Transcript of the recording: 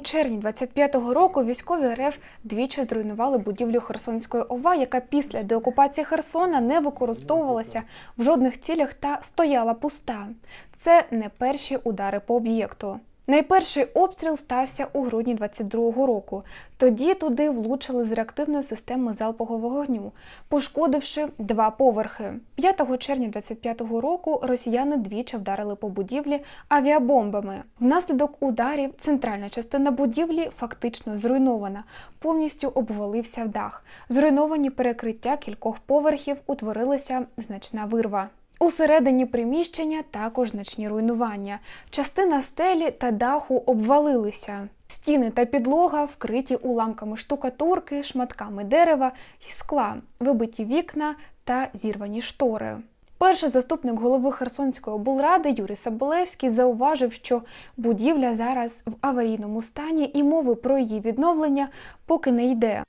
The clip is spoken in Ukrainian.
У червні 25-го року військові РФ двічі зруйнували будівлю Херсонської ОВА, яка після деокупації Херсона не використовувалася в жодних цілях та стояла пуста. Це не перші удари по об'єкту. Найперший обстріл стався у грудні 22-го року. Тоді туди влучили з реактивної системи залпового вогню, пошкодивши два поверхи. 5 червня 25-го року росіяни двічі вдарили по будівлі авіабомбами. Внаслідок ударів центральна частина будівлі фактично зруйнована, повністю обвалився в дах. Зруйновані перекриття кількох поверхів утворилася значна вирва. Усередині приміщення також значні руйнування. Частина стелі та даху обвалилися. Стіни та підлога вкриті уламками штукатурки, шматками дерева й скла, вибиті вікна та зірвані штори. Перший заступник голови Херсонської облради Юрій Соболевський зауважив, що будівля зараз в аварійному стані і мови про її відновлення поки не йде.